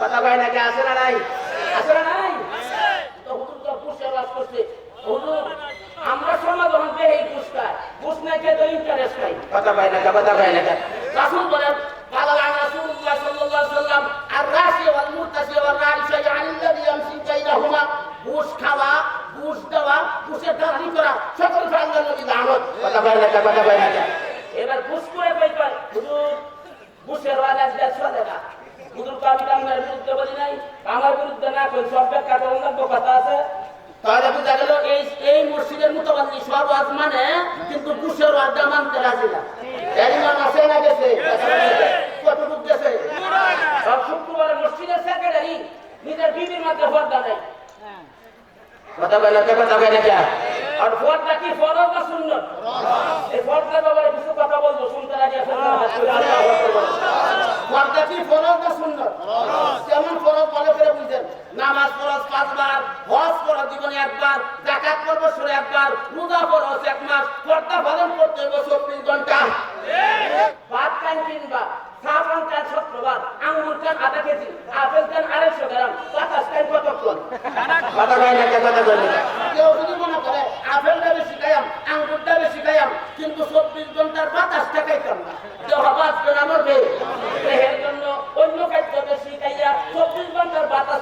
কথা কয় নাকি আছে না নাই আছে না নাই তো হুজুর তো পুষে বাস করছে হুজুর আমরা সমাধান পেয়ে এই ঘুষ খাই ঘুষ না খেয়ে তো ইন্টারেস্ট খাই কথা কয় নাকি কথা কয় নাকি রাসূল বলেন قال عن رسول الله صلى الله عليه وسلم الراشي والمرتشي والرائشة عن الذي يمشي بينهما ঘুষ খাওয়া ঘুষ দেওয়া ঘুষের দালালি করা সকল ফাইনাল নবী দামত কথা কয় নাকি কথা কয় নাকি এবার ঘুষ করে কই কয় হুজুর ঘুষের ওয়ালা দেড়শো টাকা হুজুর বিরুদ্ধে না কই সব কথা আছে। এই এই মসজিদের সব মানে কিন্তু ওয়াজটা মানতে আছে না সব শুক্রবারে নিজের বিবির মধ্যে পর্দা আর পর্দা কি ফরজ না সুন্নত? এই কথা বলব, শুনতে লাগে পর্দা কি ফরজ না সুন্নত? কেমন ফরজ বলে ফেরে বুঝছেন নামাজ ফরজ পাঁচবার হজ ফরজ জীবনে একবার জাকাত করব সরে একবার রোজা ফরজ এক মাস পর্দা পালন করতে হবে চব্বিশ ঘণ্টা। ভাত খান তিনবার সাবান খান সত্তরবার আঙুর খান আধা কেজি আপেল খান আড়াইশো গ্রাম বাতাস খান কতক্ষণ কেউ যদি মনে করে আপেলটা বেশি খাইয়াম আঙ্গুরটা বেশি খাইয়াম কিন্তু চব্বিশ ঘণ্টার বাতাসটা খাইতাম না। দেহ বাঁচবে না মরবে দেহের জন্য অন্য খাদ্য বেশি খাইয়া চব্বিশ ঘণ্টার বাতাস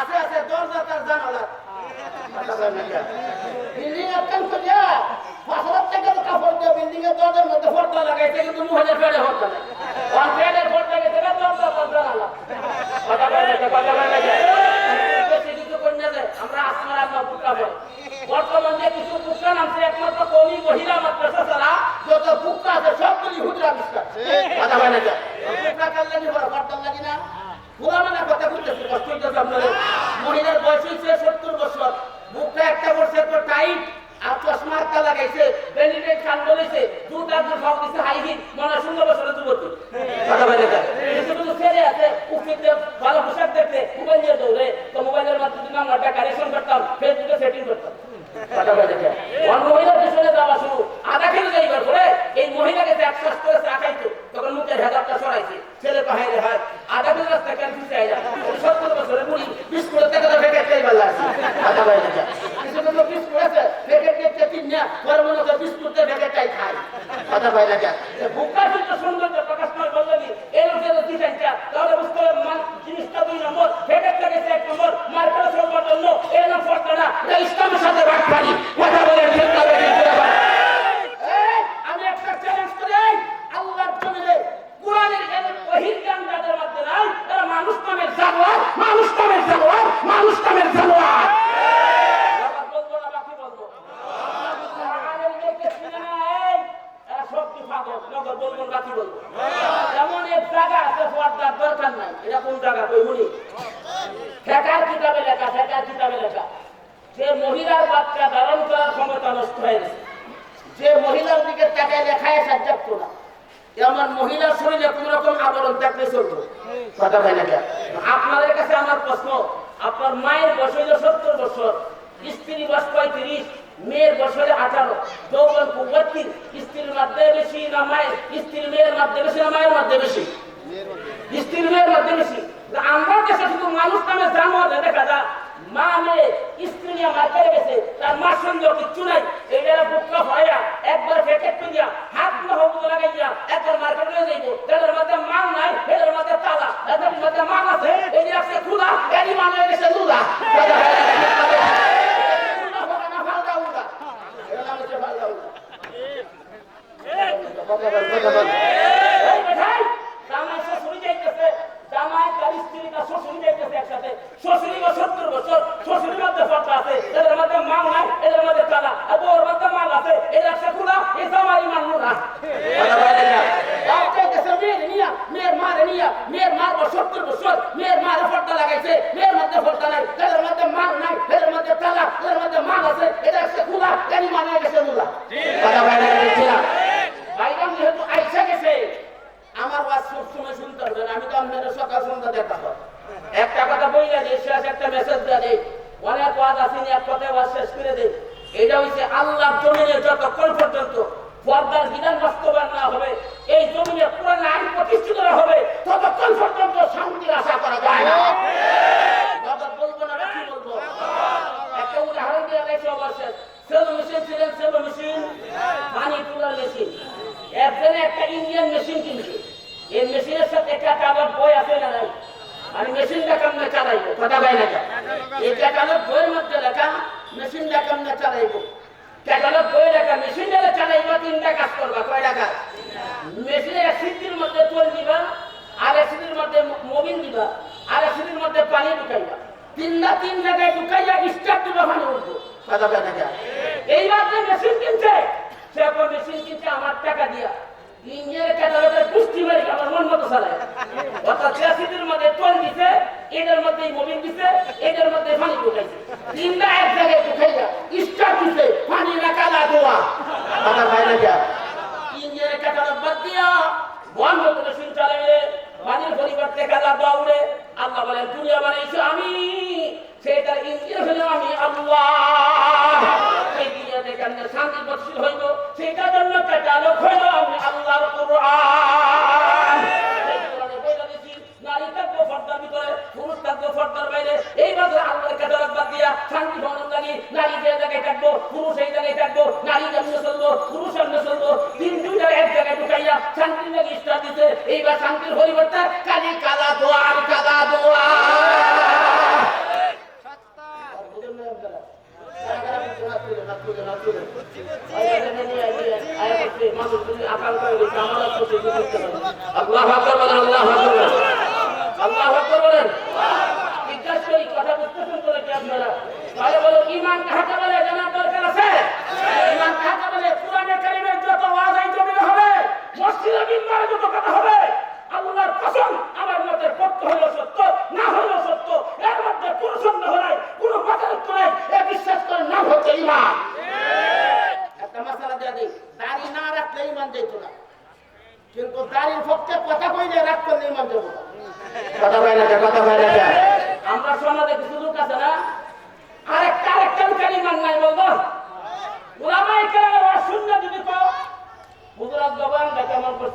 আছে আছে, দরজা তার জানালা। বিল্ডিং একদম করিয়া ফসলের থেকে তো কাপড় দিয়ে বিল্ডিং এর দরজার মধ্যে পর্দা লাগাইছে, কিন্তু মুহলে ফেলে পর্দা নাই। ওয়ান ফেলে পর্দা গেছে না, দরজা তার জানালা। কথা বলে কথা বলে আমরা আসমার আল্লাহ বুকা বলে বর্তমানে কিছু বুকা নামছে, একমাত্র কমি মহিলা মাদ্রাসা ছাড়া যত বুকা আছে, সবগুলি হুজরা বিস্তার কথা বলে বুকা কাল্লা নি বড় পর্দা লাগি না? মানে কথা বলতেছে কষ্ট হইতেছে আপনাদের। মহিলার বয়স হয়েছে সত্তর বছর। বুকটা একটা বছর তো টাইট, আর চশমা একটা লাগাইছে বেনিটেড কান বলেছে আর দুধ সব দিচ্ছে হাই হিট মনে ষোলো বছরের যুবতী। কথা না কিছু কিছু ছেলে আছে উচিতে ভালো পোশাক দেখতে, মোবাইল নিয়ে দৌড়ে, তো মোবাইলের মাধ্যমে নাম্বারটা কানেকশন করতাম, ফেসবুকে সেটিং করতাম ওর মহিলার পিছনে যাওয়া শুরু আধা কিলো যাইবার পরে এই মহিলাকে যে এক শ্বাস করে চা খাইতো তখন মুখের হেজাবটা সরাইছে ছেলে তো হাইরে হয় আধা কিলো রাস্তা কেন খুঁজে আইলা সত্তর বছরের বুড়ি বিস্কুটের থেকে তো ফেকে খেয়ে পারলা কথা বলে না কিছু কিছু বিস্কুট আছে ফেকে দেখতে তিন না পরে মনে হচ্ছে বিস্কুট দিয়ে ফেকেটাই খায় কথা বলে লাগে বুকা কিন্তু সৌন্দর্য প্রকাশ করার বললেন এই লোকের ডিজাইনটা। তাহলে বুঝতে হবে জিনিসটা দুই নম্বর। ফেকের থেকে এক নম্বর। মার্কেট চলবার জন্য এই নাম না। ইসলামের সাথে ভাগ পারি কথা বলে ঠিক না বেঠিক করে বল। এই, আমি একটা চ্যালেঞ্জ করি এই, আল্লাহর জমিনে কোরআনের জ্ঞানে ওহির জ্ঞান যাদের মধ্যে নাই তারা মানুষ নামের জানোয়ার মানুষ নামের জানোয়ার মানুষ নামের জানোয়ার আবার বলব না বাকি বলব কোরআনের মেয়েকে চিনে না, এই, এরা সব কি পাগল, নগর বলব না, বাকি বলব। এমন এক জায়গা আছে পর্দার দরকার নাই এটা কোন জায়গা কইমুনি ফেকার কিতাবে লেখা ফেকার কিতাবে লেখা যে মহিলার বাচ্চা ধারণ করার ক্ষমতা নষ্ট হয়ে গেছে যে মহিলার দিকে তাকায় লেখায় সাজ্জাপ্ত না এ আমার মহিলার শরীরে কোন রকম আবরণ থাকলে চলতো। না আপনাদের কাছে আমার প্রশ্ন, আপনার মায়ের বয়স হইল সত্তর বছর স্ত্রী বয়স পঁয়ত্রিশ, মেয়ের বছরে আঠারো। যৌবন কুবত্তির স্ত্রীর মধ্যে বেশি না মায়ের, স্ত্রীর মেয়ের মধ্যে বেশি না মায়ের মধ্যে বেশি? স্ত্রীর মেয়ের মধ্যে বেশি। আমরা দেশে শুধু মানুষ নামে জানোয়ার দেখা যায়। মা মেয়ে স্ত্রী নিয়ে মার পেয়ে গেছে, তার মার সঙ্গে কিচ্ছু নাই। এইটা বুকটা হইয়া একবার প্যাকেট করিয়া হাত না হবু লাগাইয়া একবার মার্কেট হয়ে যাইব। তাদের মধ্যে মাল নাই এটার মধ্যে তালা এটার মধ্যে মাল আছে, এই আছে খুলা এটি মাল হয়ে গেছে লুলা এই বেঠাই, জামাই শ্বশুরি যাইতেছে, জামাই তার স্ত্রী তার শ্বশুরি যাইতেছে একসাথে। শ্বশুরি বা 70 বছর, শ্বশুরির মধ্যে পর্দা আছে, এদের মধ্যে মাল নাই, এদের মধ্যে তালা, আর বউর মধ্যে মাল আছে, এর একটা খোলা, এই জামাই মাল নুরা। বাপ যাইতেছে মেয়ের নিয়া, মেয়ের মারে 70 বছর, মেয়ের মারে পর্দা লাগাইছে, মেয়ের মধ্যে পর্দা নাই, এদের মধ্যে মাল নাই, এদের মধ্যে তালা, এদের মধ্যে মাল আছে, এদের একটা খোলা, এরই মাল গেছে? বাইগান যেহেতু আইসা গেছে আমার ওয়াজ সব সময় শুনতে হবে আমি তো আপনাদের সকাল সন্ধ্যা দেখা হয় একটা কথা বইলে দিই শেষ একটা মেসেজ দিয়ে দিই অনেক ওয়াজ আসেনি এক কথায় ওয়াজ শেষ করে দিই এটা হচ্ছে আল্লাহর জমিনে যতক্ষণ পর্যন্ত পর্দার বিধান বাস্তবায়ন না হবে, এই জমিনে পুরান আইন প্রতিষ্ঠিত না হবে, ততক্ষণ পর্যন্ত শান্তির আশা করা যায় না। পানি তোলার মেশিন একজনে একটা ইন্ডিয়ান মেশিন কিনছে। এই মেশিনের সাথে একটা কাগজ বই আছে না আমি মেশিনটা কেমনে চালাইবো? কথা এই বইয়ের মধ্যে লেখা, মেশিনটা কেমনে চালাইবো? লেখা মেশিনটা চালাইবো তিনটা কাজ করবা কয়টা কাজ মেশিনের সিটির মধ্যে তোল দিবা, আর সিটির মধ্যে মোবিল দিবা, আর সিটির মধ্যে পানি ঢুকাইবা। তিনটা তিন জায়গায় ঢুকাইয়া পানি উঠবো। এইবার যে মেশিন কিনছে, সে এখন মেশিন কিনছে আমার টাকা দিয়া। ইঞ্জিনের ক্যাটালগের পুষ্টি মারি আমার মন মতো চালায়। অর্থাৎ সিয়াসিদের মধ্যে তোল দিছে এদের মধ্যে মোবিল দিছে এদের মধ্যে পানি ঢুকাইছে তিনটা এক জায়গায় ঢুকাইয়া স্টার্ট দিছে পানি না কালা দোয়া। কথা ভাই না যা ইঞ্জিনের ক্যাটালগ বাদ দিয়া বন্ধ করে চালাইলে পানির পরিবর্তে কালা উড়ে আল্লাহ বলেন দুনিয়া বানাইছো আমি সেটা ইঞ্জিন হলো আমি আল্লাহ। এই দুনিয়াতে কেমন শান্তি বৎসিল হইব সেটার জন্য ক্যাটালগ হইল আমি আল্লাহর কোরআনে। থাকব বাইরে। এই বছর আল্লাহর ক্যাটালগ বাদ দিয়া শান্তি ভবন লাগি, নারী যে জায়গায় থাকব, পুরুষ এই জায়গায় থাকব, নারী যেমনে চলবো, পুরুষ এমনে চলবো। তিন দুইটা এক জায়গায় ঢুকাইয়া শান্তির লাগি স্টার দিতে, এইবার শান্তির পরিবর্তে কালি কালা দোয়া আর কালা দোয়া আল্লাহ আকবার বলেন আল্লাহ আকবার বলেন আল্লাহ আকবার বলেন জিজ্ঞাসা করি কথা বুঝতেছেন তো নাকি আপনারা তাহলে বলো ইমান কাহাকে বলে জানার দরকার আছে? ইমান কাহাকে বলে কোরআনে কারিমের যত ওয়াজ এই জমিনে হবে মসজিদে মিম্বারে যত কথা হবে আল্লাহর কসম আমার মতে পক্ষ হলো সত্য না হলো সত্য এর মধ্যে কোনো সন্দেহ নাই কোনো মতানৈক্য নাই এ বিশ্বাস করার নাম হচ্ছে ইমান একটা মশালা দেওয়া দিই দাড়ি না রাখলে ইমান যেত না। কিন্তু দাড়ির পক্ষে কথা কইলে করলে ইমান দেবো। কথা কয় না কথা কয় না আমরা সমাজে কিছু লোক আছে না আরেকটা আরেকটা লোকের ইমান নাই বলব ওলামাই কেরামে ওরা শূন্য যদি পাও হুজুরাত জবানটা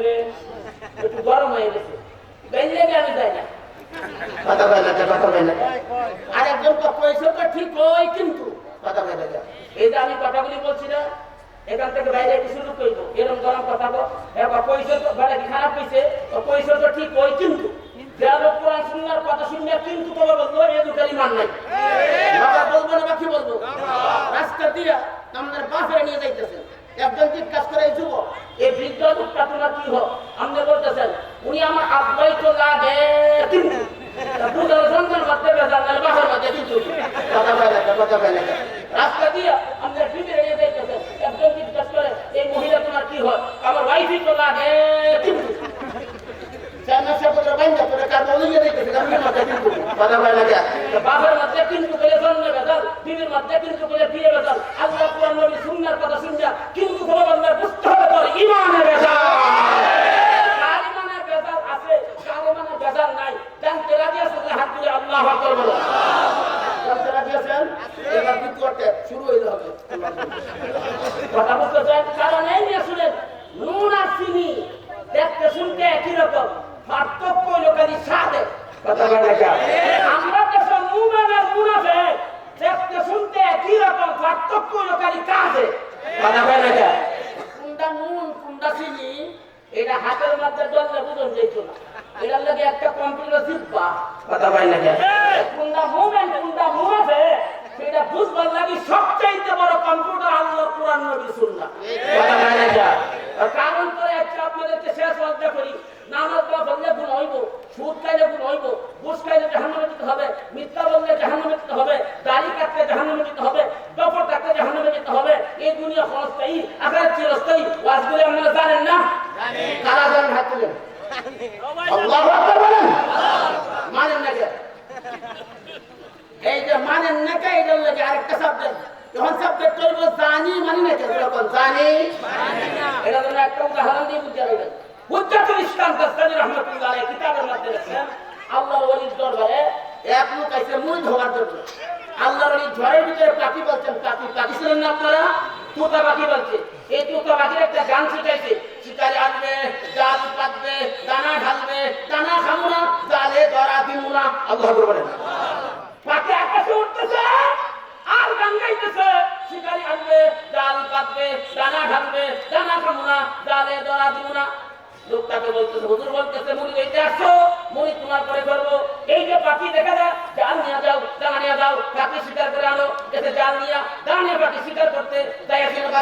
কেমন করছে রে একটু গরম হয়ে গেছে। আমি যাই না। কথা কয় না কথা কয় না। আরেকজন তো পয়সা ঠিক ওই কিন্তু। কথা কয় না এই যে আমি কথাগুলি বলছি না এখান থেকে বাইরে কিছু লোক কইব এরকম গরম কথা এবার পয়সা তো বেলা কি খারাপ তো পয়সা তো ঠিক ওই কিন্তু। যারা লোক কোরআন শুননার কথা শুনলে কিন্তু তোমার বলল এ দুটার ইমান নাই বাবা বলব না বাকি বলব রাস্তা দিয়া আমাদের বাপেরা নিয়ে যাইতেছে একজন জিজ্ঞাসা করে এই যুবক এই বৃদ্ধ লোকটা তোমার কি হোক আপনি বলতেছেন উনি আমার আব্বাই তো লাগে কিন্তু বুঝার সন্তান মধ্যে বেজার নাহলে বাসার মধ্যে কিন্তু কথা বলে না। রাস্তা দিয়া আমাদের ভিতরে নিয়ে যাইতেছেন একজন জিজ্ঞাসা করে এই মহিলা তোমার কি হয়? আমার ওয়াইফই তো লাগে। বাবার মধ্যে কিন্তু বলে জন্ম বেদাল দিনের মধ্যে কিন্তু বলে বিয়ে বেদাল আল্লাহ কোরআন নবী সুন্নার কথা শুনছা কিন্তু ভগবানের বুঝতে হবে তোর ইমানের বেদাল কার ইমানের বেদাল আছে কার ইমানের বেদাল নাই? হাত আল্লাহ বলো জানতে রাজি আছেন এবার কে শুরু হইলে হবে। কথা বুঝতে চান কারণ এই শুনেন নুন আর চিনি দেখতে শুনতে একই রকম। পার্থক্য হইল কথা বলে দেখা আমরা দেশে নুন আর মুনাফে দেখতে শুনতে একই রকম পার্থক্য হইল কাজে। কথা বলে দেখা কোনটা নুন কোনটা চিনি এটা হাতের মধ্যে ডললে বুঝন যেত না। এটার লাগে একটা কম্পিউটার শিখবা কথা বলে দেখা কোনটা মুভমেন্ট কোনটা মুনাফে সেটা বুঝবার লাগি সবচাইতে বড় কম্পিউটার আল্লাহ, কোরআন, নবী, সুন্নাহ। কথা বলে যা? কারণ করে আজকে আপনাদেরকে শেষ অধ্যায় করি, নামাজ বা বললে গুণ হইব, সুদ খাইলে গুণ হইব, ঘুষ খাইলে জাহান্নামে যেতে হবে মিথ্যা বললে জাহান্নামে যেতে হবে দাড়ি কাটতে জাহান্নামে যেতে হবে দফর কাটতে জাহান্নামে যেতে হবে এই দুনিয়া ক্ষণস্থায়ী আকার চিরস্থায়ী ওয়াজগুলি আপনারা জানেন না কারা জানেন হাত তুলেন আল্লাহু আকবার বলেন মানেন না কে? এই যে মানেন না কে এটার লাগে আরেকটা সাবজেক্ট যখন সাবজেক্ট করব জানি মানি না কে যখন জানি এটা জন্য একটা উদাহরণ দিয়ে বুঝতে পারবেন হুজ্জাতুল ইসলাম দাস্তানি রহমাতুল্লাহ আলাইহি কিতাবের মধ্যে লিখছেন, আল্লাহর ওলির দরবারে এক লোক আইছে মুই ধোয়ার জন্য। আল্লাহর ওলি ঝড়ের ভিতরে পাখি বলছেন, পাখি পাখি ছিলেন না আপনারা? তোতা পাখি বলছে। এই তোতা পাখির একটা গান শিখাইছে, শিকারি আসবে জাল পাতবে, দানা ঢালবে, দানা খাব না, জালে ধরা দিব না। আল্লাহ আকবার বলেন পাখি আকাশে উঠতেছে আর গান গাইতেছে শিকারি জাল কাটবে, দানা ঢালবে, দানা খাব না, জালে ধরা দিব না। তোমার পরে ধরবো। এই যে পাখি দেখা যায়, জাল নিয়ে যাও পাখি শিকার করে আনো। এসে জাল নিয়ে দাঁড়িয়ে পাখি শিকার করতে আসে